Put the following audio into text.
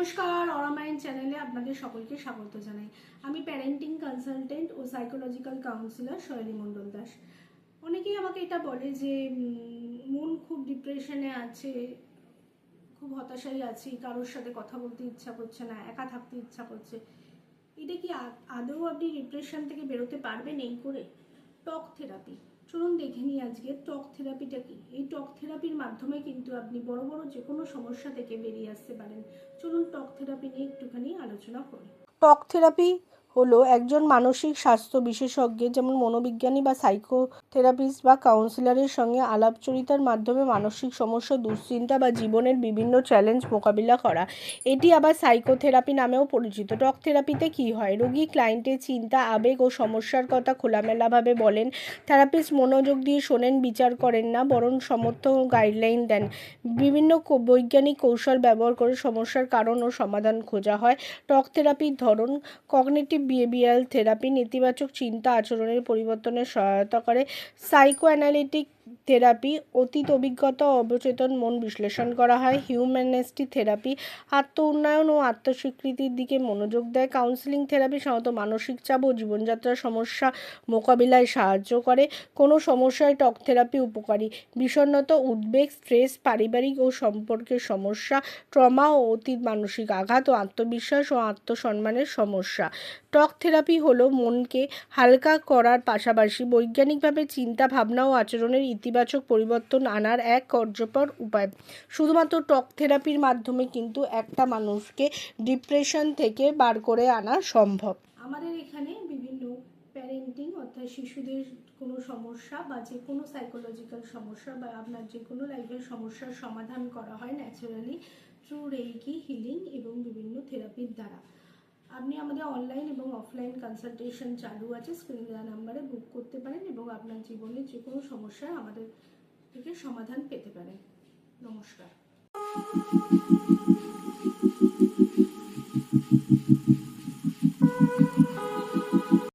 নমস্কার অরামাইন চ্যানেলে আপনাদের সকলকে স্বাগত জানাই। আমি প্যারেন্টিং কনসালটেন্ট ও সাইকোলজিক্যাল কাউন্সিলর শৈলী মণ্ডল দাস। অনেকেই আমাকে এটা বলে যে মন খুব ডিপ্রেশনে আছে, খুব হতাশাই আছি, কারোর সাথে কথা বলতে ইচ্ছা করছে না, একা থাকতে ইচ্ছা করছে। এটা কি আদৌ আপনি ডিপ্রেশন থেকে বেরোতে পারবেন এই করে? টক থেরাপি চলুন দেখে নিই আজকে টক থেরাপিটা কি? এই টক থেরাপির মাধ্যমে কিন্তু আপনি বড় বড় যে কোনো সমস্যা থেকে বেরিয়ে আসতে পারেন। চলুন টক থেরাপি নিয়ে একটুখানি আলোচনা করি। টক থেরাপি হলো একজন মানসিক স্বাস্থ্য বিশেষজ্ঞ যেমন মনোবিজ্ঞানী বা সাইকোথেরাপিস্ট বা কাউন্সিলরের সঙ্গে আলাপচরিতার মাধ্যমে মানসিক সমস্যা, দুশ্চিন্তা বা জীবনের বিভিন্ন চ্যালেঞ্জ মোকাবিলা করা। এটি আবার সাইকোথেরাপি নামেও পরিচিত। টক থেরাপিতে কী হয়? রোগী ক্লায়েন্টের চিন্তা, আবেগ ও সমস্যার কথা খোলামেলাভাবে বলেন। থেরাপিস্ট মনোযোগ দিয়ে শোনেন, বিচার করেন না, বরং সমর্থন গাইডলাইন দেন। বিভিন্ন বৈজ্ঞানিক কৌশল ব্যবহার করে সমস্যার কারণ ও সমাধান খোঁজা হয়। টক থেরাপির ধরন কগনিটিভ বিহেভিয়ারাল থেরাপি নেতিবাচক চিন্তা আচরণের পরিবর্তনে সহায়তা করে সাইকো অ্যানালিটিক থেরাপি, অতীত অভিজ্ঞতা অবচেতন মন বিশ্লেষণ করা হয়। হিউম্যানিস্টিক থেরাপি আত্ম উন্নয়ন ও আত্মস্বীকৃতির দিকে মনোযোগ দেয়। কাউন্সিলিং থেরাপি সাধারণত মানসিক চাপ ও জীবনযাত্রার সমস্যা মোকাবিলায় সাহায্য করে। কোনো সমস্যায় টক থেরাপি উপকারী। বিষণ্ণতা, উদ্বেগ, স্ট্রেস, পারিবারিক ও সম্পর্কের সমস্যা, ট্রমা ও অতীত মানসিক আঘাত ও আত্মবিশ্বাস ও আত্মসম্মানের সমস্যা। টক থেরাপি হলো মনকে হালকা করার পাশাপাশি বৈজ্ঞানিকভাবে চিন্তা ভাবনা ও আচরণের ইতিবাচক পরিবর্তন আনার এক কার্যকর উপায়। শুধুমাত্র টক থেরাপির মাধ্যমে কিন্তু একটা মানুষকে ডিপ্রেশন থেকে বার করে আনা সম্ভব। আমাদের এখানে বিভিন্ন প্যারেন্টিং অর্থাৎ শিশুদের কোনো সমস্যা বা যে কোনো সাইকোলজিক্যাল সমস্যা বা আপনার যে কোনো লাইফের সমস্যার সমাধান করা হয় ন্যাচারালি থ্রু রেইকি হিলিং এবং বিভিন্ন থেরাপির দ্বারা। আপনি আমাদের অনলাইন এবং অফলাইন কনসালটেশন চালু আছে স্ক্রিন দেওয়া নাম্বারে বুক করতে পারেন এবং আপনার জীবনের যে কোনো সমস্যায় আমাদের থেকে সমাধান পেতে পারেন। নমস্কার।